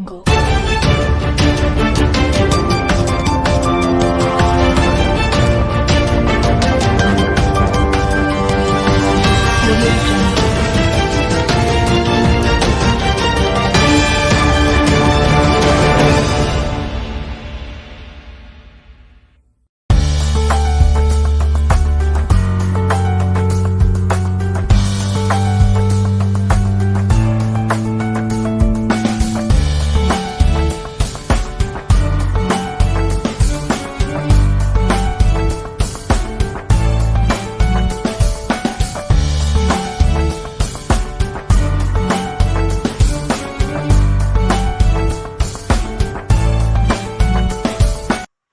거.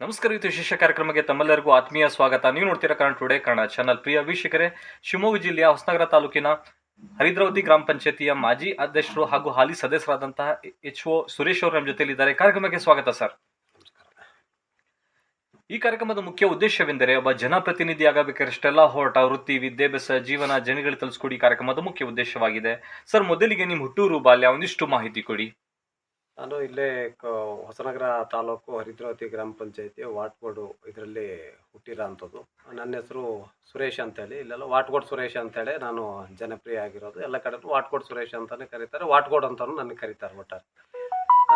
ನಮಸ್ಕಾರ, ಇದು ವಿಶೇಷ ಕಾರ್ಯಕ್ರಮಕ್ಕೆ ತಮ್ಮೆಲ್ಲರಿಗೂ ಆತ್ಮೀಯ ಸ್ವಾಗತ. ನೀವು ನೋಡ್ತೀರಾ ಕನ್ನಡ ಟುಡೇ, ಕನ್ನಡ ಚಾನಲ್. ಪ್ರಿಯ ವೀಕ್ಷಕರೇ, ಶಿವಮೊಗ್ಗ ಜಿಲ್ಲೆಯ ಹೊಸನಗರ ತಾಲೂಕಿನ ಹರಿದ್ರಾವತಿ ಗ್ರಾಮ ಪಂಚಾಯತಿಯ ಮಾಜಿ ಅಧ್ಯಕ್ಷರು ಹಾಗೂ ಹಾಲಿ ಸದಸ್ಯರಾದಂತಹ ಎಚ್ ಒ ಸುರೇಶ್ ಅವರು ನಮ್ಮ ಜೊತೆಯಲ್ಲಿದ್ದಾರೆ. ಕಾರ್ಯಕ್ರಮಕ್ಕೆ ಸ್ವಾಗತ, ಸರ್. ಈ ಕಾರ್ಯಕ್ರಮದ ಮುಖ್ಯ ಉದ್ದೇಶವೆಂದರೆ, ಒಬ್ಬ ಜನಪ್ರತಿನಿಧಿ ಆಗಬೇಕಾದಷ್ಟೆಲ್ಲ ಹೋರಾಟ, ವೃತ್ತಿ, ವಿದ್ಯಾಭ್ಯಾಸ, ಜೀವನ, ಜನಗಳಿಗೆ ತಲುಸ್ಕೊಡಿ ಕಾರ್ಯಕ್ರಮದ ಮುಖ್ಯ ಉದ್ದೇಶವಾಗಿದೆ. ಸರ್, ಮೊದಲಿಗೆ ನಿಮ್ಮ ಹುಟ್ಟೂರು ಬಾಲ್ಯ ಒಂದಿಷ್ಟು ಮಾಹಿತಿ ಕೊಡಿ. ನಾನು ಇಲ್ಲೇ ಕ- ಹೊಸನಗರ ತಾಲೂಕು ಹರಿದ್ರಾವತಿ ಗ್ರಾಮ ಪಂಚಾಯತಿ ವಾಟ್ಗೋಡು ಇದರಲ್ಲಿ ಹುಟ್ಟಿರೋ ಅಂಥದ್ದು. ನನ್ನ ಹೆಸರು ಸುರೇಶ್ ಅಂತೇಳಿ. ಇಲ್ಲೆಲ್ಲ ವಾಟ್ಗೋಡ್ ಸುರೇಶ್ ಅಂತೇಳಿ ನಾನು ಜನಪ್ರಿಯ ಆಗಿರೋದು. ಎಲ್ಲ ಕಡೆ ವಾಟ್ಗೋಡ್ ಸುರೇಶ್ ಅಂತಲೇ ಕರೀತಾರೆ. ವಾಟ್ಗೋಡ್ ಅಂತಲೂ ನನಗೆ ಕರೀತಾರೆ ಒಟ್ಟಾರೆ.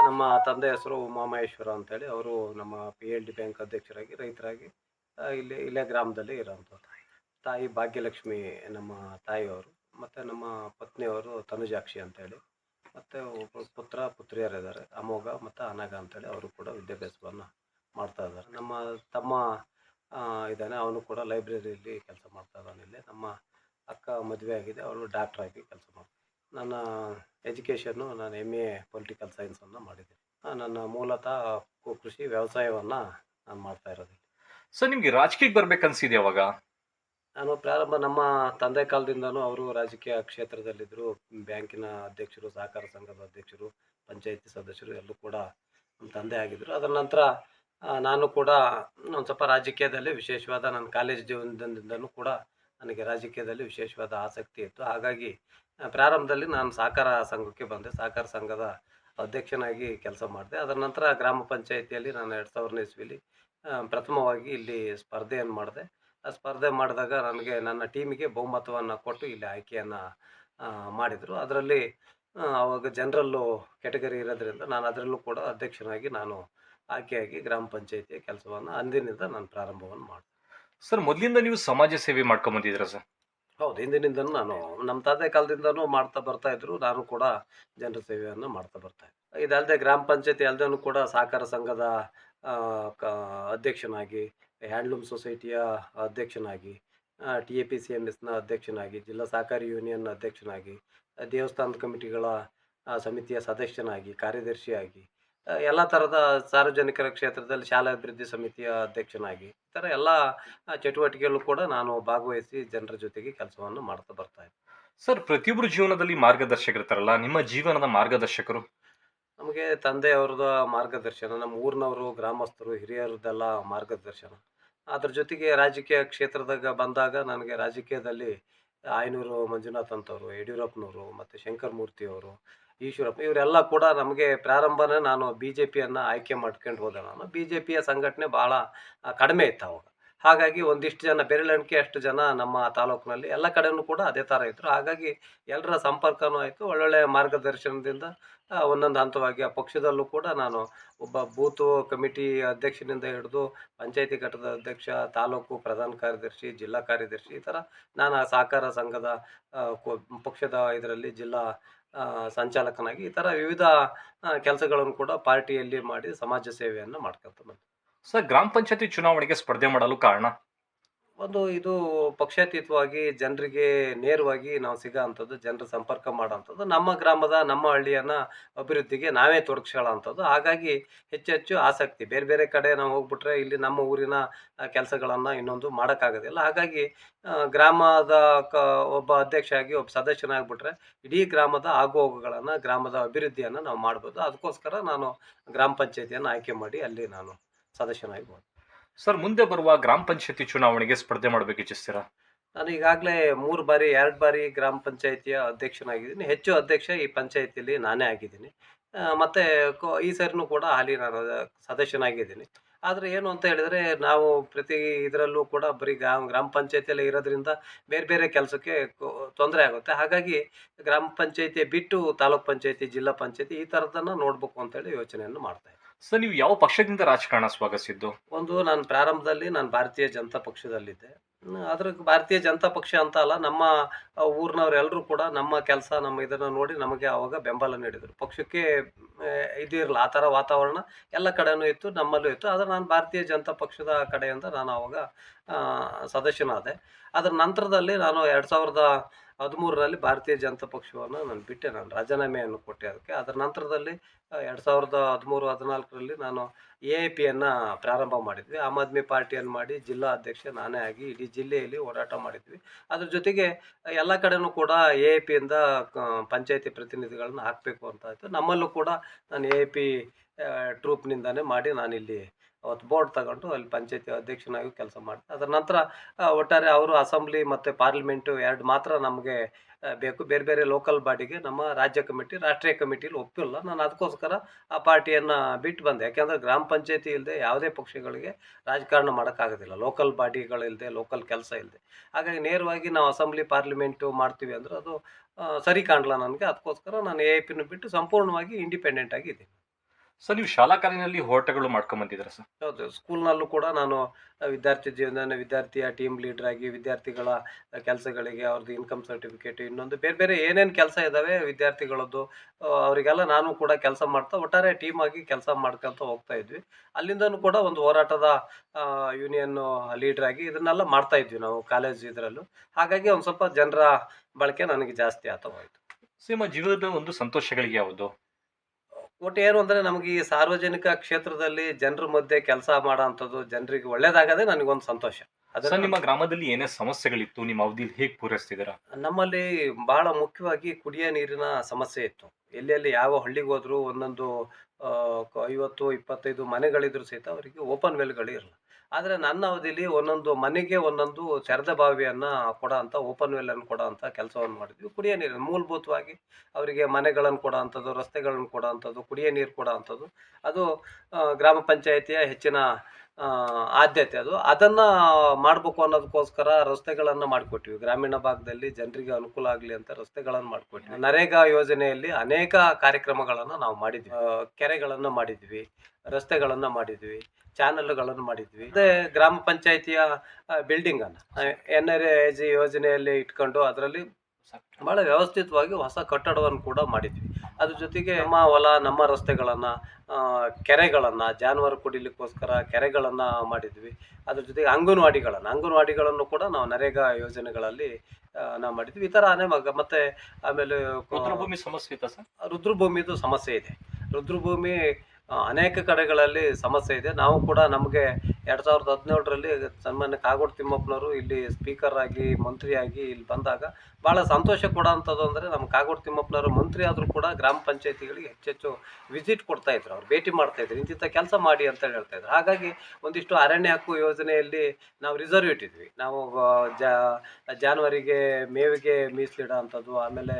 ನಮ್ಮ ತಂದೆ ಹೆಸರು ಉಮಾಮಹೇಶ್ವರ ಅಂತೇಳಿ. ಅವರು ನಮ್ಮ ಪಿ ಎಲ್ ಡಿ ಬ್ಯಾಂಕ್ ಅಧ್ಯಕ್ಷರಾಗಿ, ರೈತರಾಗಿ ಇಲ್ಲಿ, ಇಲ್ಲೇ ಗ್ರಾಮದಲ್ಲಿ ಇರೋವಂಥದ್ದು ತಾಯಿ ಭಾಗ್ಯಲಕ್ಷ್ಮಿ, ನಮ್ಮ ತಾಯಿಯವರು, ಮತ್ತು ನಮ್ಮ ಪತ್ನಿಯವರು ತನುಜಾಕ್ಷಿ ಅಂತೇಳಿ. ಮತ್ತು ಒಬ್ಬ ಪುತ್ರ ಪುತ್ರಿಯರಿದ್ದಾರೆ ಅಮೋಘ ಮತ್ತು ಅನಘ ಅಂತೇಳಿ ಅವರು ಕೂಡ ವಿದ್ಯಾಭ್ಯಾಸವನ್ನು ಮಾಡ್ತಾ ಇದ್ದಾರೆ. ನಮ್ಮ ತಮ್ಮ ಇದ್ದಾನೆ. ಅವನು ಕೂಡ ಲೈಬ್ರರಿಯಲ್ಲಿ ಕೆಲಸ ಮಾಡ್ತಾ ಇದ್ದಾನೆ ಇಲ್ಲಿ. ನಮ್ಮ ಅಕ್ಕ ಮದುವೆ ಆಗಿದೆ. ಅವಳು ಡಾಕ್ಟ್ರಾಗಿ ಕೆಲಸ ಮಾಡ್ತಾರೆ ನನ್ನ ಎಜುಕೇಷನ್ನು ನಾನು ಎಂ ಎ ಪೊಲಿಟಿಕಲ್ ಸೈನ್ಸನ್ನು ಮಾಡಿದ್ದೀನಿ. ನನ್ನ ಮೂಲತಃ ಕೃಷಿ ವ್ಯವಸಾಯವನ್ನು ನಾನು ಮಾಡ್ತಾ ಇರೋದಿಲ್ಲ ಸರ್ ನಿಮ್ಗೆ ರಾಜಕೀಯಕ್ಕೆ ಬರ್ಬೇಕನ್ಸಿದೆ ಅವಾಗ? ನಾನು ಪ್ರಾರಂಭ ನಮ್ಮ ತಂದೆ ಕಾಲದಿಂದನೂ ಅವರು ರಾಜಕೀಯ ಕ್ಷೇತ್ರದಲ್ಲಿದ್ದರು. ಬ್ಯಾಂಕಿನ ಅಧ್ಯಕ್ಷರು, ಸಹಕಾರ ಸಂಘದ ಅಧ್ಯಕ್ಷರು, ಪಂಚಾಯಿತಿ ಸದಸ್ಯರು ಎಲ್ಲೂ ಕೂಡ ನಮ್ಮ ತಂದೆ ಆಗಿದ್ದರು. ಅದರ ನಂತರ ನಾನು ಕೂಡ ಒಂದು ಸ್ವಲ್ಪ ರಾಜಕೀಯದಲ್ಲಿ ವಿಶೇಷವಾದ ನನ್ನ ಕಾಲೇಜ್ ಜೀವನದಿಂದಲೂ ಕೂಡ ನನಗೆ ರಾಜಕೀಯದಲ್ಲಿ ವಿಶೇಷವಾದ ಆಸಕ್ತಿ ಇತ್ತು. ಹಾಗಾಗಿ ಪ್ರಾರಂಭದಲ್ಲಿ ನಾನು ಸಹಕಾರ ಸಂಘಕ್ಕೆ ಬಂದೆ. ಸಹಕಾರ ಸಂಘದ ಅಧ್ಯಕ್ಷನಾಗಿ ಕೆಲಸ ಮಾಡಿದೆ. ಅದರ ನಂತರ ಗ್ರಾಮ ಪಂಚಾಯಿತಿಯಲ್ಲಿ ನಾನು ಎರಡು ಸಾವಿರನೇ ಇಸ್ವಿಲಿ ಪ್ರಥಮವಾಗಿ ಇಲ್ಲಿ ಸ್ಪರ್ಧೆಯನ್ನು ಮಾಡಿದೆ. ಸ್ಪರ್ಧೆ ಮಾಡಿದಾಗ ನನಗೆ ನನ್ನ ಟೀಮಿಗೆ ಬಹುಮತವನ್ನು ಕೊಟ್ಟು ಇಲ್ಲಿ ಆಯ್ಕೆಯನ್ನು ಮಾಡಿದರು. ಅದರಲ್ಲಿ ಆವಾಗ ಜನರಲ್ಲು ಕೆಟಗರಿ ಇರೋದ್ರಿಂದ ನಾನು ಅದರಲ್ಲೂ ಕೂಡ ಅಧ್ಯಕ್ಷನಾಗಿ ನಾನು ಆಯ್ಕೆಯಾಗಿ ಗ್ರಾಮ ಪಂಚಾಯತಿಯ ಕೆಲಸವನ್ನು ಅಂದಿನಿಂದ ನಾನು ಪ್ರಾರಂಭವನ್ನು ಮಾಡಿದೆ. ಸರ್ ಮೊದಲಿಂದ ನೀವು ಸಮಾಜ ಸೇವೆ ಮಾಡ್ಕೊಂಬಂದಿದ್ದೀರಾ ಸರ್? ಹೌದು ಹಿಂದಿನಿಂದ ನಾನು ನಮ್ಮ ತಂದೆ ಕಾಲದಿಂದನೂ ಮಾಡ್ತಾ ಬರ್ತಾ ಇದ್ರು. ನಾನು ಕೂಡ ಜನರ ಸೇವೆಯನ್ನು ಮಾಡ್ತಾ ಬರ್ತಾ ಇದ್ದೆ. ಇದಲ್ಲದೆ ಗ್ರಾಮ ಪಂಚಾಯತಿ ಅಲ್ಲದೆ ಕೂಡ ಸಹಕಾರ ಸಂಘದ ಅಧ್ಯಕ್ಷನಾಗಿ ಹ್ಯಾಂಡ್ಲೂಮ್ ಸೊಸೈಟಿಯ ಅಧ್ಯಕ್ಷನಾಗಿ T A P C M ಎಸ್ನ ಅಧ್ಯಕ್ಷನಾಗಿ ಜಿಲ್ಲಾ ಸಹಕಾರಿ ಯೂನಿಯನ್ ಅಧ್ಯಕ್ಷನಾಗಿ ದೇವಸ್ಥಾನದ ಕಮಿಟಿಗಳ ಸಮಿತಿಯ ಸದಸ್ಯನಾಗಿ ಕಾರ್ಯದರ್ಶಿಯಾಗಿ ಎಲ್ಲ ಥರದ ಸಾರ್ವಜನಿಕರ ಕ್ಷೇತ್ರದಲ್ಲಿ ಶಾಲಾ ಅಭಿವೃದ್ಧಿ ಸಮಿತಿಯ ಅಧ್ಯಕ್ಷನಾಗಿ ಈ ಥರ ಎಲ್ಲ ಚಟುವಟಿಕೆಗಳು ಚಟುವಟಿಕೆಯಲ್ಲೂ ಕೂಡ ನಾನು ಭಾಗವಹಿಸಿ ಜನರ ಜೊತೆಗೆ ಕೆಲಸವನ್ನು ಮಾಡ್ತಾ ಬರ್ತಾ ಇದ್ದೆ. ಸರ್ ಪ್ರತಿಯೊಬ್ಬರು ಜೀವನದಲ್ಲಿ ಮಾರ್ಗದರ್ಶಕರಿರ್ತಾರಲ್ಲ ನಿಮ್ಮ ಜೀವನದ ಮಾರ್ಗದರ್ಶಕರು? ನಮಗೆ ತಂದೆಯವ್ರದ ಮಾರ್ಗದರ್ಶನ ನಮ್ಮ ಊರಿನವರು ಗ್ರಾಮಸ್ಥರು ಹಿರಿಯರದ್ದೆಲ್ಲ ಮಾರ್ಗದರ್ಶನ. ಅದ್ರ ಜೊತೆಗೆ ರಾಜಕೀಯ ಕ್ಷೇತ್ರದಾಗ ಬಂದಾಗ ನನಗೆ ರಾಜಕೀಯದಲ್ಲಿ ಆಯನೂರು ಮಂಜುನಾಥ್ ಅಂತವರು, ಯಡಿಯೂರಪ್ಪನವರು ಮತ್ತು ಶಂಕರ್ ಮೂರ್ತಿಯವರು ಈಶ್ವರಪ್ಪ ಇವರೆಲ್ಲ ಕೂಡ ನಮಗೆ ಪ್ರಾರಂಭನೇ ನಾನು ಬಿ ಜೆ ಪಿಯನ್ನು ಆಯ್ಕೆ ಮಾಡ್ಕೊಂಡು ಹೋದೆ ನಾನು. ಬಿ ಜೆ ಪಿಯ ಸಂಘಟನೆ ಭಾಳ ಕಡಿಮೆ ಇತ್ತು ಅವಾಗ. ಹಾಗಾಗಿ ಒಂದಿಷ್ಟು ಜನ ಬೆರಳೆಣಿಕೆ ಅಷ್ಟು ಜನ ನಮ್ಮ ತಾಲೂಕಿನಲ್ಲಿ ಎಲ್ಲ ಕಡೆಯೂ ಕೂಡ ಅದೇ ಥರ ಇದ್ದರು ಹಾಗಾಗಿ ಎಲ್ಲರ ಸಂಪರ್ಕನೂ ಆಯಿತು. ಒಳ್ಳೊಳ್ಳೆ ಮಾರ್ಗದರ್ಶನದಿಂದ ಒಂದೊಂದು ಹಂತವಾಗಿ ಆ ಪಕ್ಷದಲ್ಲೂ ಕೂಡ ನಾನು ಒಬ್ಬ ಬೂತು ಕಮಿಟಿ ಅಧ್ಯಕ್ಷನಿಂದ ಹಿಡಿದು ಪಂಚಾಯಿತಿ ಘಟಕದ ಅಧ್ಯಕ್ಷ, ತಾಲೂಕು ಪ್ರಧಾನ ಕಾರ್ಯದರ್ಶಿ, ಜಿಲ್ಲಾ ಕಾರ್ಯದರ್ಶಿ ಈ ಥರ ನಾನು ಆ ಸಹಕಾರ ಸಂಘದ ಪಕ್ಷದ ಇದರಲ್ಲಿ ಜಿಲ್ಲಾ ಸಂಚಾಲಕನಾಗಿ ಈ ಥರ ವಿವಿಧ ಕೆಲಸಗಳನ್ನು ಕೂಡ ಪಾರ್ಟಿಯಲ್ಲಿ ಮಾಡಿ ಸಮಾಜ ಸೇವೆಯನ್ನು ಮಾಡ್ಕೊಳ್ತಾ ಬಂದೆ. ಸರ್, ಗ್ರಾಮ ಪಂಚಾಯತಿ ಚುನಾವಣೆಗೆ ಸ್ಪರ್ಧೆ ಮಾಡಲು ಕಾರಣ? ಒಂದು ಇದು ಪಕ್ಷಾತೀತವಾಗಿ ಜನರಿಗೆ ನೇರವಾಗಿ ನಾವು ಸಿಗೋ ಅಂಥದ್ದು, ಜನರ ಸಂಪರ್ಕ ಮಾಡೋವಂಥದ್ದು ನಮ್ಮ ಗ್ರಾಮದ ನಮ್ಮ ಹಳ್ಳಿಯನ್ನು ಅಭಿವೃದ್ಧಿಗೆ ನಾವೇ ತೊಡಗಿಸ್ಕೊಳ್ಳೋಂಥದ್ದು ಹಾಗಾಗಿ ಹೆಚ್ಚೆಚ್ಚು ಆಸಕ್ತಿ. ಬೇರೆ ಬೇರೆ ಕಡೆ ನಾವು ಹೋಗ್ಬಿಟ್ರೆ ಇಲ್ಲಿ ನಮ್ಮ ಊರಿನ ಕೆಲಸಗಳನ್ನು ಇನ್ನೊಂದು ಮಾಡೋಕ್ಕಾಗೋದಿಲ್ಲ. ಹಾಗಾಗಿ ಗ್ರಾಮದ ಕ, ಒಬ್ಬ ಅಧ್ಯಕ್ಷ ಆಗಿ ಒಬ್ಬ ಸದಸ್ಯನಾಗ್ಬಿಟ್ರೆ ಇಡೀ ಗ್ರಾಮದ ಆಗುಹೋಗುಗಳನ್ನು, ಗ್ರಾಮದ ಅಭಿವೃದ್ಧಿಯನ್ನು ನಾವು ಮಾಡ್ಬೋದು. ಅದಕ್ಕೋಸ್ಕರ ನಾನು ಗ್ರಾಮ ಪಂಚಾಯತಿಯನ್ನು ಆಯ್ಕೆ ಮಾಡಿ ಅಲ್ಲಿ ನಾನು ಸದಸ್ಯನಾಗಿ ಹೋದೆ ಸರ್, ಮುಂದೆ ಬರುವ ಗ್ರಾಮ ಪಂಚಾಯತಿ ಚುನಾವಣೆಗೆ ಸ್ಪರ್ಧೆ ಮಾಡಬೇಕು ಇಚ್ಛಿಸ್ತೀರಾ? ನಾನು ಈಗಾಗಲೇ ಮೂರು ಬಾರಿ, ಎರಡು ಬಾರಿ ಗ್ರಾಮ ಪಂಚಾಯಿತಿಯ ಅಧ್ಯಕ್ಷನಾಗಿದ್ದೀನಿ. ಹೆಚ್ಚು ಅಧ್ಯಕ್ಷ ಈ ಪಂಚಾಯಿತಿಯಲ್ಲಿ ನಾನೇ ಆಗಿದ್ದೀನಿ. ಮತ್ತು ಈ ಸರಿನೂ ಕೂಡ ಹಾಲಿ ಸದಸ್ಯನಾಗಿದ್ದೀನಿ. ಆದರೆ ಏನು ಅಂತ ಹೇಳಿದರೆ, ನಾವು ಪ್ರತಿ ಇದರಲ್ಲೂ ಕೂಡ ಬರೀ ಗ್ರಾಮ ಗ್ರಾಮ ಪಂಚಾಯತಿಯಲ್ಲಿ ಇರೋದ್ರಿಂದ ಬೇರೆ ಬೇರೆ ಕೆಲಸಕ್ಕೆ ತೊಂದರೆ ಆಗುತ್ತೆ. ಹಾಗಾಗಿ ಗ್ರಾಮ ಪಂಚಾಯತಿ ಬಿಟ್ಟು ತಾಲೂಕ್ ಪಂಚಾಯತಿ, ಜಿಲ್ಲಾ ಪಂಚಾಯತಿ ಈ ಥರದನ್ನು ನೋಡಬೇಕು ಅಂತೇಳಿ ಯೋಚನೆಯನ್ನು ಮಾಡ್ತಾ ಸರ್, ನೀವು ಯಾವ ಪಕ್ಷದಿಂದ ರಾಜಕಾರಣ ಸ್ವಾಗತಿಸಿದ್ದು? ಒಂದು, ನಾನು ಪ್ರಾರಂಭದಲ್ಲಿ ನಾನು ಭಾರತೀಯ ಜನತಾ ಪಕ್ಷದಲ್ಲಿದ್ದೆ. ಅದ್ರ ಭಾರತೀಯ ಜನತಾ ಪಕ್ಷ ಅಂತ ಅಲ್ಲ, ನಮ್ಮ ಊರಿನವರೆಲ್ಲರೂ ಕೂಡ ನಮ್ಮ ಕೆಲಸ, ನಮ್ಮ ಇದನ್ನು ನೋಡಿ ನಮಗೆ ಆವಾಗ ಬೆಂಬಲ ನೀಡಿದರು. ಪಕ್ಷಕ್ಕೆ ಇದು ಇರಲ್ಲ ಆ ಥರ ವಾತಾವರಣ ಎಲ್ಲ ಕಡೆನೂ ಇತ್ತು, ನಮ್ಮಲ್ಲೂ ಇತ್ತು. ಆದರೆ ನಾನು ಭಾರತೀಯ ಜನತಾ ಪಕ್ಷದ ಕಡೆಯಿಂದ ನಾನು ಆವಾಗ ಸದಸ್ಯನಾದೆ. ಅದರ ನಂತರದಲ್ಲಿ ನಾನು ಎರಡು ಸಾವಿರದ ಹದಿಮೂರರಲ್ಲಿ ಭಾರತೀಯ ಜನತಾ ಪಕ್ಷವನ್ನು ನಾನು ಬಿಟ್ಟೆ. ನಾನು ರಾಜೀನಾಮೆಯನ್ನು ಕೊಟ್ಟೆ ಅದಕ್ಕೆ. ಅದರ ನಂತರದಲ್ಲಿ ಎರಡು ಸಾವಿರದ ಹದಿಮೂರು, ಹದಿನಾಲ್ಕರಲ್ಲಿ ನಾನು ಎ ಐ ಪಿಯನ್ನು ಪ್ರಾರಂಭ ಮಾಡಿದ್ವಿ. ಆಮ್ ಆದ್ಮಿ ಪಾರ್ಟಿಯನ್ನು ಮಾಡಿ ಜಿಲ್ಲಾ ಅಧ್ಯಕ್ಷ ನಾನೇ ಆಗಿ ಇಡೀ ಜಿಲ್ಲೆಯಲ್ಲಿ ಓಡಾಟ ಮಾಡಿದ್ವಿ. ಅದ್ರ ಜೊತೆಗೆ, ಎಲ್ಲ ಕಡೆನೂ ಕೂಡ ಎ ಐ ಪಿಯಿಂದ ಪಂಚಾಯತಿ ಪ್ರತಿನಿಧಿಗಳನ್ನ ಹಾಕಬೇಕು ಅಂತ ಆಯಿತು. ನಮ್ಮಲ್ಲೂ ಕೂಡ ನಾನು ಎ ಐ ಪಿ ಟ್ರೂಪ್ನಿಂದಾನೇ ಮಾಡಿ ನಾನಿಲ್ಲಿ ಅವತ್ತು ಬೋರ್ಡ್ ತಗೊಂಡು ಅಲ್ಲಿ ಪಂಚಾಯತಿ ಅಧ್ಯಕ್ಷನಾಗಿ ಕೆಲಸ ಮಾಡಿದೆ. ಅದರ ನಂತರ ಒಟ್ಟಾರೆ ಅವರು ಅಸೆಂಬ್ಲಿ ಮತ್ತು ಪಾರ್ಲಿಮೆಂಟು ಎರಡು ಮಾತ್ರ ನಮಗೆ ಬೇಕು. ಬೇರೆ ಬೇರೆ ಲೋಕಲ್ ಬಾಡಿಗೆ ನಮ್ಮ ರಾಜ್ಯ ಕಮಿಟಿ, ರಾಷ್ಟ್ರೀಯ ಕಮಿಟಿಲಿ ಒಪ್ಪಿಲ್ಲ. ನಾನು ಅದಕ್ಕೋಸ್ಕರ ಆ ಪಾರ್ಟಿಯನ್ನು ಬಿಟ್ಟು ಬಂದೆ. ಯಾಕೆಂದರೆ ಗ್ರಾಮ ಪಂಚಾಯತಿ ಇಲ್ಲದೆ ಯಾವುದೇ ಪಕ್ಷಗಳಿಗೆ ರಾಜಕಾರಣ ಮಾಡೋಕ್ಕಾಗೋದಿಲ್ಲ. ಲೋಕಲ್ ಬಾಡಿಗಳಿಲ್ಲದೆ ಲೋಕಲ್ ಕೆಲಸ ಇಲ್ಲದೆ ಹಾಗಾಗಿ ನೇರವಾಗಿ ನಾವು ಅಸೆಂಬ್ಲಿ ಪಾರ್ಲಿಮೆಂಟು ಮಾಡ್ತೀವಿ ಅಂದರೆ ಅದು ಸರಿ ಕಾಣಲ್ಲ ನನಗೆ. ಅದಕ್ಕೋಸ್ಕರ ನಾನು ಎ ಐ ಪಿನ ಬಿಟ್ಟು ಸಂಪೂರ್ಣವಾಗಿ ಇಂಡಿಪೆಂಡೆಂಟ್ ಆಗಿ ಇದ್ದೀನಿ. ಸರ್ ನೀವು ಶಾಲಾ ಕಾಲೇಜಿನಲ್ಲಿ ಹೋರಾಟಗಳು ಮಾಡ್ಕೊಂಡ್ ಬಂದಿದ್ದೀರಾ ಸರ್ ಹೌದು ಸ್ಕೂಲ್ನಲ್ಲೂ ಕೂಡ ನಾನು ವಿದ್ಯಾರ್ಥಿ ಜೀವನ ವಿದ್ಯಾರ್ಥಿಯ ಟೀಮ್ ಲೀಡರ್ ಆಗಿ ವಿದ್ಯಾರ್ಥಿಗಳ ಕೆಲಸಗಳಿಗೆ ಅವ್ರದ್ದು ಇನ್ಕಮ್ ಸರ್ಟಿಫಿಕೇಟ್ ಇನ್ನೊಂದು ಬೇರೆ ಬೇರೆ ಏನೇನು ಕೆಲಸ ಇದ್ದಾವೆ ವಿದ್ಯಾರ್ಥಿಗಳದ್ದು ಅವರಿಗೆಲ್ಲ ನಾನು ಕೂಡ ಕೆಲಸ ಮಾಡ್ತಾ ಒಟ್ಟಾರೆ ಟೀಮ್ ಆಗಿ ಕೆಲಸ ಮಾಡ್ಕೊಂತ ಹೋಗ್ತಾ ಇದ್ವಿ. ಅಲ್ಲಿಂದನೂ ಕೂಡ ಒಂದು ಹೋರಾಟದ ಯೂನಿಯನ್ ಲೀಡರ್ ಆಗಿ ಇದನ್ನೆಲ್ಲ ಮಾಡ್ತಾ ಇದ್ವಿ ನಾವು ಕಾಲೇಜ್ ಇದರಲ್ಲೂ. ಹಾಗಾಗಿ ಒಂದು ಸ್ವಲ್ಪ ಜನರ ಬಳಕೆ ನನಗೆ ಜಾಸ್ತಿ ಆತವಾಯಿತು. ಹೋಯ್ತು ಸೊ ನಿಮ್ಮ ಜೀವನದ ಒಂದು ಸಂತೋಷಗಳಿಗೆ ಯಾವುದು? ಒಟ್ಟು ಏನು ಅಂದರೆ ನಮಗೆ ಈ ಸಾರ್ವಜನಿಕ ಕ್ಷೇತ್ರದಲ್ಲಿ ಜನರ ಮಧ್ಯೆ ಕೆಲಸ ಮಾಡೋ ಅಂಥದ್ದು ಜನರಿಗೆ ಒಳ್ಳೇದಾಗದೆ ನನಗೊಂದು ಸಂತೋಷ. ಅದನ್ನ ನಿಮ್ಮ ಗ್ರಾಮದಲ್ಲಿ ಏನೇ ಸಮಸ್ಯೆಗಳಿತ್ತು ನಿಮ್ಮ ಅವಧಿಯಲ್ಲಿ ಹೇಗೆ ಪೂರೈಸ್ತಿದ್ದೀರಾ? ನಮ್ಮಲ್ಲಿ ಬಹಳ ಮುಖ್ಯವಾಗಿ ಕುಡಿಯ ನೀರಿನ ಸಮಸ್ಯೆ ಇತ್ತು. ಎಲ್ಲೆಲ್ಲಿ ಯಾವ ಹಳ್ಳಿಗೆ ಹೋದ್ರು ಒಂದೊಂದು ಆ, ಕ- ಐವತ್ತು ಇಪ್ಪತ್ತೈದು ಮನೆಗಳಿದ್ರು ಸಹಿತ ಅವರಿಗೆ ಓಪನ್ ವೆಲ್ಗಳು ಇರಲ್ಲ. ಆದರೆ ನನ್ನ ಅವಧಿಯಲ್ಲಿ ಒಂದೊಂದು ಮನೆಗೆ ಒಂದೊಂದು ತೆರೆದ ಬಾವಿಯನ್ನು ಕೊಡೋ ಅಂಥ ಓಪನ್ ವೆಲ್ಲನ್ನು ಕೊಡೋ ಅಂಥ ಕೆಲಸವನ್ನು ಮಾಡಿದ್ವಿ. ಕುಡಿಯೋ ನೀರು ಮೂಲಭೂತವಾಗಿ ಅವರಿಗೆ ಮನೆಗಳನ್ನು ಕೊಡೋ ಅಂಥದ್ದು ರಸ್ತೆಗಳನ್ನು ಕೊಡೋ ಅಂಥದ್ದು ಕುಡಿಯೋ ನೀರು ಕೊಡೋ ಅಂಥದ್ದು. ಅದು ಆ, ಗ್ರಾಮ ಪಂಚಾಯಿತಿಯ ಹೆಚ್ಚಿನ ಆದ್ಯತೆ ಅದು. ಅದನ್ನ ಮಾಡಬೇಕು ಅನ್ನೋದಕ್ಕೋಸ್ಕರ ರಸ್ತೆಗಳನ್ನು ಮಾಡಿಕೊಟ್ಟಿವಿ. ಗ್ರಾಮೀಣ ಭಾಗದಲ್ಲಿ ಜನರಿಗೆ ಅನುಕೂಲ ಆಗಲಿ ಅಂತ ರಸ್ತೆಗಳನ್ನು ಮಾಡಿಕೊಟ್ವಿ ನರೇಗಾ ಯೋಜನೆಯಲ್ಲಿ ಅನೇಕ ಕಾರ್ಯಕ್ರಮಗಳನ್ನು ನಾವು ಮಾಡಿದ್ವಿ. ಕೆರೆಗಳನ್ನು ಮಾಡಿದ್ವಿ ರಸ್ತೆಗಳನ್ನು ಮಾಡಿದ್ವಿ ಚಾನಲ್ಗಳನ್ನು ಮಾಡಿದ್ವಿ. ಅದೇ ಗ್ರಾಮ ಪಂಚಾಯಿತಿಯ ಬಿಲ್ಡಿಂಗ್ ಅನ್ನು ಎನ್ ಆರ್ ಎ ಜಿ ಯೋಜನೆಯಲ್ಲಿ ಇಟ್ಕೊಂಡು ಅದರಲ್ಲಿ ಬಹಳ ವ್ಯವಸ್ಥಿತವಾಗಿ ಹೊಸ ಕಟ್ಟಡವನ್ನು ಕೂಡ ಮಾಡಿದ್ವಿ. ಅದ್ರ ಜೊತೆಗೆ ನಮ್ಮ ಹೊಲ ನಮ್ಮ ರಸ್ತೆಗಳನ್ನು ಕೆರೆಗಳನ್ನು ಜಾನುವಾರು ಕುಡಿಲಿಕ್ಕೋಸ್ಕರ ಕೆರೆಗಳನ್ನು ಮಾಡಿದ್ವಿ. ಅದ್ರ ಜೊತೆಗೆ ಅಂಗನವಾಡಿಗಳನ್ನು ಅಂಗನವಾಡಿಗಳನ್ನು ಕೂಡ ನಾವು ನರೇಗಾ ಯೋಜನೆಗಳಲ್ಲಿ ನಾವು ಮಾಡಿದ್ವಿ. ಈ ಥರ ಅನೇಕ ಮತ್ತೆ ಆಮೇಲೆ ರುದ್ರಭೂಮಿ ಸಮಸ್ಯೆ ಇತ್ತಾ ಸರ್? ರುದ್ರಭೂಮಿದು ಸಮಸ್ಯೆ ಇದೆ. ರುದ್ರಭೂಮಿ ಅನೇಕ ಕಡೆಗಳಲ್ಲಿ ಸಮಸ್ಯೆ ಇದೆ. ನಾವು ಕೂಡ ನಮಗೆ ಎರಡು ಸಾವಿರದ ಹದಿನೇಳರಲ್ಲಿ ಸನ್ಮಾನ್ಯ ಕಾಗೋಡು ತಿಮ್ಮಪ್ಪನವರು ಇಲ್ಲಿ ಸ್ಪೀಕರ್ ಆಗಿ ಮಂತ್ರಿಯಾಗಿ ಇಲ್ಲಿ ಬಂದಾಗ ಭಾಳ ಸಂತೋಷ ಕೊಡೋಂಥದ್ದು ಅಂದರೆ ನಮ್ಮ ಕಾಗೋಡು ತಿಮ್ಮಪ್ಪನವರು ಮಂತ್ರಿ ಆದರೂ ಕೂಡ ಗ್ರಾಮ ಪಂಚಾಯತಿಗಳಿಗೆ ಹೆಚ್ಚೆಚ್ಚು ವಿಸಿಟ್ ಕೊಡ್ತಾ ಇದ್ರು. ಅವ್ರು ಭೇಟಿ ಮಾಡ್ತಾ ಇದ್ರು. ಇಂತಿಂಥ ಕೆಲಸ ಮಾಡಿ ಅಂತ ಹೇಳ್ತಾ ಇದ್ರು. ಹಾಗಾಗಿ ಒಂದಿಷ್ಟು ಅರಣ್ಯ ಹಕ್ಕು ಯೋಜನೆಯಲ್ಲಿ ನಾವು ರಿಸರ್ವ್ ಇಟ್ಟಿದ್ವಿ. ನಾವು ಜಾನುವಾರಿಗೆ, ಮೇವಿಗೆ ಮೀಸಲಿಡೋ ಅಂಥದ್ದು ಆಮೇಲೆ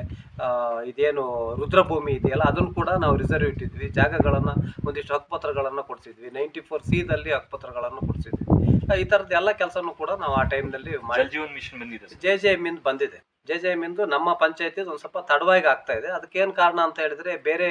ಇದೇನು ರುದ್ರಭೂಮಿ ಇದೆಯಲ್ಲ, ಅದನ್ನು ಕೂಡ ನಾವು ರಿಸರ್ವ್ ಇಟ್ಟಿದ್ವಿ. ಜಾಗಗಳನ್ನು ಒಂದಿಷ್ಟು ಹಕ್ಕುಪತ್ರಗಳನ್ನು ಕೊಡಿಸಿದ್ವಿ. Ninety four ಸಿದಲ್ಲಿ ಹಕ್ಕುಪತ್ರಗಳನ್ನು ಕೊಡಿಸಿದ್ವಿ. ಈ ಥರದ್ದು ಎಲ್ಲ ಕೆಲಸನೂ ಕೂಡ ನಾವು ಆ ಟೈಮ್ನಲ್ಲಿ ಜೀವನ್ ಮಿಷನ್ ಬಂದಿದೆ ಜೆ ಜೆ ಎಂ ಇಂದ ಬಂದಿದೆ. ಜೆ ಜೆ ಎಂ ಇಂದು ನಮ್ಮ ಪಂಚಾಯತಿ ಒಂದು ಸ್ವಲ್ಪ ತಡವಾಗಿ ಆಗ್ತಾ ಇದೆ. ಅದಕ್ಕೇನು ಕಾರಣ ಅಂತ ಹೇಳಿದ್ರೆ ಬೇರೆ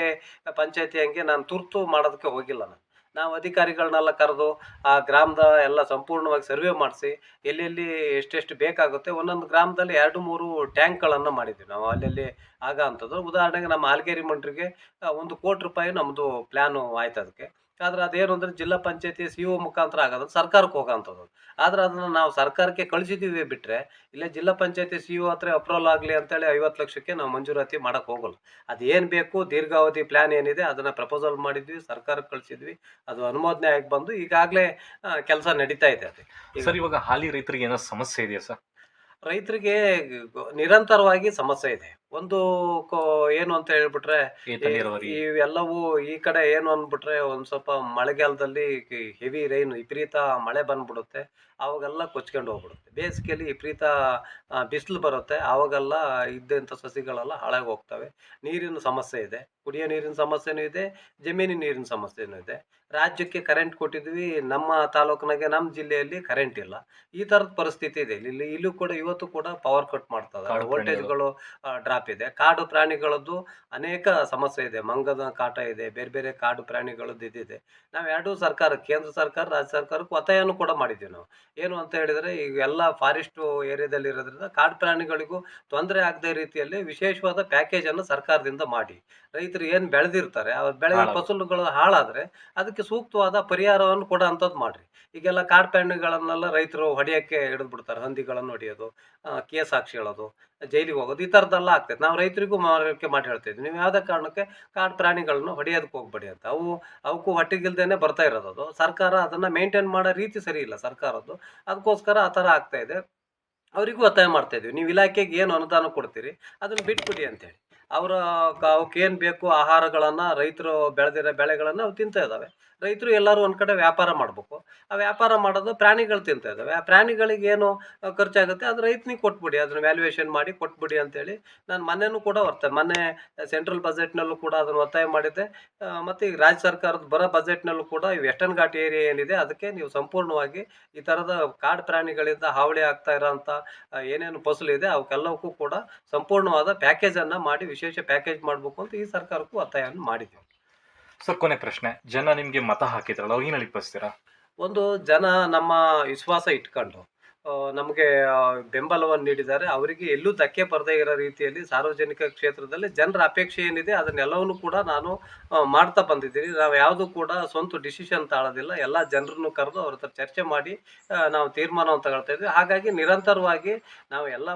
ಪಂಚಾಯತಿ ಹಂಗೆ ನಾನು ತುರ್ತು ಮಾಡೋದಕ್ಕೆ ಹೋಗಿಲ್ಲ ನಾನು. ನಾವು ಅಧಿಕಾರಿಗಳನ್ನೆಲ್ಲ ಕರೆದು ಆ ಗ್ರಾಮದ ಎಲ್ಲ ಸಂಪೂರ್ಣವಾಗಿ ಸರ್ವೆ ಮಾಡಿಸಿ ಎಲ್ಲೆಲ್ಲಿ ಎಷ್ಟೆಷ್ಟು ಬೇಕಾಗುತ್ತೆ ಒಂದೊಂದು ಗ್ರಾಮದಲ್ಲಿ ಎರಡು ಮೂರು ಟ್ಯಾಂಕ್ಗಳನ್ನು ಮಾಡಿದ್ವಿ ನಾವು. ಅಲ್ಲಲ್ಲಿ ಆಗ ಅಂಥದ್ದು. ಉದಾಹರಣೆಗೆ ನಮ್ಮ ಹಾಲ್ಗೇರಿ ಮಂಡ್ರಿಗೆ ಒಂದು ಕೋಟಿ ರೂಪಾಯಿ ನಮ್ಮದು ಪ್ಲ್ಯಾನು ಆಯ್ತು ಅದಕ್ಕೆ. ಆದ್ರೆ ಅದೇನು ಅಂದ್ರೆ ಜಿಲ್ಲಾ ಪಂಚಾಯತಿ ಸಿ ಒ ಮುಖಾಂತರ ಆಗೋದು ಸರ್ಕಾರಕ್ಕೆ ಹೋಗೋಂಥದ್ದು ಆದ್ರೆ ಅದನ್ನು ನಾವು ಸರ್ಕಾರಕ್ಕೆ ಕಳಿಸಿದ್ದೀವಿ ಬಿಟ್ಟರೆ ಇಲ್ಲೇ ಜಿಲ್ಲಾ ಪಂಚಾಯತಿ ಸಿ ಒ ಹತ್ರ ಅಪ್ರೂವಲ್ ಆಗಲಿ ಅಂತೇಳಿ ಐವತ್ತು ಲಕ್ಷಕ್ಕೆ ನಾವು ಮಂಜೂರಾತಿ ಮಾಡೋಕ್ಕೆ ಹೋಗಲ್ಲ. ಅದೇನು ಬೇಕು ದೀರ್ಘಾವಧಿ ಪ್ಲ್ಯಾನ್ ಏನಿದೆ ಅದನ್ನು ಪ್ರಪೋಸಲ್ ಮಾಡಿದ್ವಿ ಸರ್ಕಾರಕ್ಕೆ ಕಳಿಸಿದ್ವಿ ಅದು ಅನುಮೋದನೆ ಆಗಿ ಬಂದು ಈಗಾಗಲೇ ಕೆಲಸ ನಡೀತಾ ಇದೆ ಅದು. ಸರ್ ಇವಾಗ ಹಾಲಿ ರೈತರಿಗೆ ಏನೋ ಸಮಸ್ಯೆ ಇದೆಯಾ ಸರ್? ರೈತರಿಗೆ ನಿರಂತರವಾಗಿ ಸಮಸ್ಯೆ ಇದೆ. ಒಂದು ಕೋ- ಏನು ಅಂತ ಹೇಳ್ಬಿಟ್ರೆ ಇವೆಲ್ಲವೂ ಈ ಕಡೆ ಏನು ಅಂದ್ಬಿಟ್ರೆ ಒಂದ್ ಸ್ವಲ್ಪ ಮಳೆಗಾಲದಲ್ಲಿ ಹೆವಿ ರೈನ್ ವಿಪರೀತ ಮಳೆ ಬಂದ್ಬಿಡುತ್ತೆ. ಅವಾಗೆಲ್ಲ ಕೊಚ್ಕೊಂಡು ಹೋಗ್ಬಿಡುತ್ತೆ. ಬೇಸಿಗೆಯಲ್ಲಿ ವಿಪರೀತ ಬಿಸಿಲು ಬರುತ್ತೆ. ಅವಾಗೆಲ್ಲ ಇದ್ದಂಥ ಸಸಿಗಳೆಲ್ಲ ಹಾಳಾಗಿ ಹೋಗ್ತವೆ. ನೀರಿನ ಸಮಸ್ಯೆ ಇದೆ. ಕುಡಿಯೋ ನೀರಿನ ಸಮಸ್ಯೆನೂ ಇದೆ. ಜಮೀನಿನ ನೀರಿನ ಸಮಸ್ಯೆನೂ ಇದೆ. ರಾಜ್ಯಕ್ಕೆ ಕರೆಂಟ್ ಕೊಟ್ಟಿದ್ವಿ. ನಮ್ಮ ತಾಲೂಕಿನಾಗೆ ನಮ್ಮ ಜಿಲ್ಲೆಯಲ್ಲಿ ಕರೆಂಟ್ ಇಲ್ಲ. ಈ ಥರದ ಪರಿಸ್ಥಿತಿ ಇದೆ. ಇಲ್ಲಿ ಇಲ್ಲೂ ಕೂಡ ಇವತ್ತು ಕೂಡ ಪವರ್ ಕಟ್ ಮಾಡ್ತಾ ವೋಲ್ಟೇಜ್ಗಳು ಡ್ರಾಪ್ ಇದೆ. ಕಾಡು ಪ್ರಾಣಿಗಳದ್ದು ಅನೇಕ ಸಮಸ್ಯೆ ಇದೆ. ಮಂಗದ ಕಾಟ ಇದೆ ಬೇರೆ ಬೇರೆ ಕಾಡು ಪ್ರಾಣಿಗಳದ್ದು ಇದಿದೆ. ನಾವು ಎರಡೂ ಸರ್ಕಾರ ಕೇಂದ್ರ ಸರ್ಕಾರ ರಾಜ್ಯ ಸರ್ಕಾರಕ್ಕೆ ಒತ್ತಾಯನೂ ಕೂಡ ಮಾಡಿದ್ದೀವಿ ನಾವು. ಏನು ಅಂತ ಹೇಳಿದರೆ ಈಗ ಎಲ್ಲ ಫಾರೆಸ್ಟ್ ಏರಿಯಾದಲ್ಲಿ ಇರೋದ್ರಿಂದ ಕಾಡು ಪ್ರಾಣಿಗಳಿಗೂ ತೊಂದರೆ ಆಗದೆ ರೀತಿಯಲ್ಲಿ ವಿಶೇಷವಾದ ಪ್ಯಾಕೇಜನ್ನು ಸರ್ಕಾರದಿಂದ ಮಾಡಿ. ರೈತರು ಏನು ಬೆಳೆದಿರ್ತಾರೆ ಅವ್ರು ಬೆಳೆದ. ಫಸಲುಗಳು ಹಾಳಾದರೆ ಅದಕ್ಕೆ ಸೂಕ್ತವಾದ ಪರಿಹಾರವನ್ನು ಕೂಡ ಅಂಥದ್ದು ಮಾಡಿರಿ. ಈಗೆಲ್ಲ ಕಾಡು ಪ್ರಾಣಿಗಳನ್ನೆಲ್ಲ ರೈತರು ಹೊಡೆಯೋಕ್ಕೆ ಹಿಡಿದ್ಬಿಡ್ತಾರೆ ಹಂದಿಗಳನ್ನು ಹೊಡೆಯೋದು ಕೇಸ್ ಹಾಕ್ಸಿ ಹೇಳೋದು ಜೈಲಿಗೆ ಹೋಗೋದು, ಈ ಥರದ್ದೆಲ್ಲ ಆಗ್ತೈತೆ. ನಾವು ರೈತರಿಗೂ ಮನವರಿಕೆ ಮಾಡಿ ಹೇಳ್ತಿದ್ವಿ ನೀವು ಯಾವುದೇ ಕಾರಣಕ್ಕೆ ಕಾಡು ಪ್ರಾಣಿಗಳನ್ನು ಹೊಡೆಯೋದಕ್ಕೆ ಹೋಗ್ಬೇಡಿ ಅಂತ. ಅವು, ಅವಕ್ಕೂ ಹೊಟ್ಟೆಗಿಲ್ದೇನೆ ಬರ್ತಾ ಇರೋದು ಸರ್ಕಾರ ಅದನ್ನು ಮೇಂಟೈನ್ ಮಾಡೋ ರೀತಿ ಸರಿ ಇಲ್ಲ ಸರ್ಕಾರದ್ದು. ಅದಕ್ಕೋಸ್ಕರ ಆ ಥರ ಆಗ್ತಾ ಇದೆ. ಅವರಿಗೂ ಒತ್ತಾಯ ಮಾಡ್ತಾ ಇದ್ವಿ. ನೀವು ಇಲಾಖೆಗೆ ಏನು ಅನುದಾನ ಕೊಡ್ತೀರಿ, ಅದನ್ನು ಬಿಟ್ಬಿಡಿ ಅಂತೇಳಿ ಅವರ ಅವಕ್ಕೆ ಏನು ಬೇಕು ಆಹಾರಗಳನ್ನು ರೈತರು ಬೆಳೆದಿರೋ ಬೆಳೆಗಳನ್ನು ಅವು ತಿಂತಾ ಇದ್ದಾವೆ. ರೈತರು ಎಲ್ಲರೂ ಒಂದು ಕಡೆ ವ್ಯಾಪಾರ ಮಾಡಬೇಕು. ಆ ವ್ಯಾಪಾರ ಮಾಡೋದು ಪ್ರಾಣಿಗಳು ತಿಂತಾ ಇದ್ದಾವೆ. ಆ ಪ್ರಾಣಿಗಳಿಗೆ ಏನು ಖರ್ಚಾಗುತ್ತೆ. ಅದು ರೈತನಿಗೆ ಕೊಟ್ಬಿಡಿ ಅದನ್ನು ವ್ಯಾಲ್ಯೂಯೇಷನ್ ಮಾಡಿ ಕೊಟ್ಬಿಡಿ ಅಂತೇಳಿ ನಾನು ಮೊನ್ನೆನೂ ಕೂಡ ಹೊರ್ತೆ ಮೊನ್ನೆ ಸೆಂಟ್ರಲ್ ಬಜೆಟ್ನಲ್ಲೂ ಕೂಡ ಅದನ್ನು ಒತ್ತಾಯ ಮಾಡಿದ್ದೆ. ಮತ್ತು ಈಗ ರಾಜ್ಯ ಸರ್ಕಾರದ ಬರೋ ಬಜೆಟ್ನಲ್ಲೂ ಕೂಡ ಈ ವೆಸ್ಟರ್ನ್ ಘಾಟ್ ಏರಿಯಾ ಏನಿದೆ, ಅದಕ್ಕೆ ನೀವು ಸಂಪೂರ್ಣವಾಗಿ ಈ ಥರದ ಕಾಡು ಪ್ರಾಣಿಗಳಿಂದ ಹಾವಳಿ ಆಗ್ತಾ ಇರೋಂಥ ಏನೇನು ಫಸಲು ಇದೆ ಅವಕ್ಕೆಲ್ಲವಕ್ಕೂ ಕೂಡ ಸಂಪೂರ್ಣವಾದ ಪ್ಯಾಕೇಜನ್ನು ಮಾಡಿ ವಿಶೇಷ ಪ್ಯಾಕೇಜ್ ಮಾಡಬೇಕು ಅಂತ ಈ ಸರ್ಕಾರಕ್ಕೂ ಒತ್ತಾಯವನ್ನು ಮಾಡಿದ್ದೀವಿ ಸರ್ ಕೊನೆ ಪ್ರಶ್ನೆ. ಜನ ನಿಮ್ಗೆ ಮತ ಹಾಕಿದ್ರಲ್ಲ ಅವ್ರು ಏನ್ ಒಂದು ಜನ ನಮ್ಮ ವಿಶ್ವಾಸ ಇಟ್ಕೊಂಡು ನಮಗೆ ಬೆಂಬಲವನ್ನು ನೀಡಿದ್ದಾರೆ. ಅವರಿಗೆ ಎಲ್ಲೂ ಧಕ್ಕೆ ಬರದೇ ಇರೋ ರೀತಿಯಲ್ಲಿ ಸಾರ್ವಜನಿಕ ಕ್ಷೇತ್ರದಲ್ಲಿ ಜನರ ಅಪೇಕ್ಷೆ ಏನಿದೆ, ಅದನ್ನೆಲ್ಲವನ್ನು ಕೂಡ ನಾನು ಮಾಡ್ತಾ ಬಂದಿದ್ದೀನಿ. ನಾವು ಯಾವುದೂ ಕೂಡ ಸ್ವಂತ ಡಿಸಿಷನ್ ತಾಳೋದಿಲ್ಲ. ಎಲ್ಲ ಜನರನ್ನು ಕರೆದು ಅವ್ರ ಹತ್ರ ಚರ್ಚೆ ಮಾಡಿ ನಾವು ತೀರ್ಮಾನವನ್ನು ತಗೊಳ್ತಾ ಇದ್ವಿ. ಹಾಗಾಗಿ ನಿರಂತರವಾಗಿ ನಾವು ಎಲ್ಲ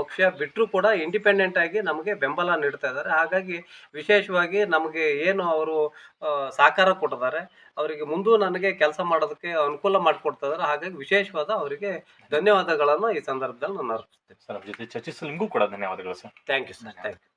ಪಕ್ಷ ಬಿಟ್ಟರೂ ಕೂಡ ಇಂಡಿಪೆಂಡೆಂಟ್ ಆಗಿ ನಮಗೆ ಬೆಂಬಲ ನೀಡ್ತಾ ಇದ್ದಾರೆ. ಹಾಗಾಗಿ ವಿಶೇಷವಾಗಿ ನಮಗೆ ಏನು ಅವರು ಸಹಕಾರ ಕೊಟ್ಟಿದ್ದಾರೆ ಅವರಿಗೆ ಮುಂದು ನನಗೆ ಕೆಲಸ ಮಾಡೋದಕ್ಕೆ ಅನುಕೂಲ ಮಾಡಿಕೊಡ್ತಾ ಇದ್ದಾರೆ ಹಾಗಾಗಿ ವಿಶೇಷವಾದ ಅವರಿಗೆ ಧನ್ಯವಾದಗಳನ್ನು ಈ ಸಂದರ್ಭದಲ್ಲಿ ನಾನು ಅರ್ಪಿಸ್ತೇನೆ. ಸರ್ ಅವ್ರ ಜೊತೆ ಚರ್ಚಿಸಲು ನಿಮಗೂ ಕೂಡ ಧನ್ಯವಾದಗಳು sir. Thank you sir thank you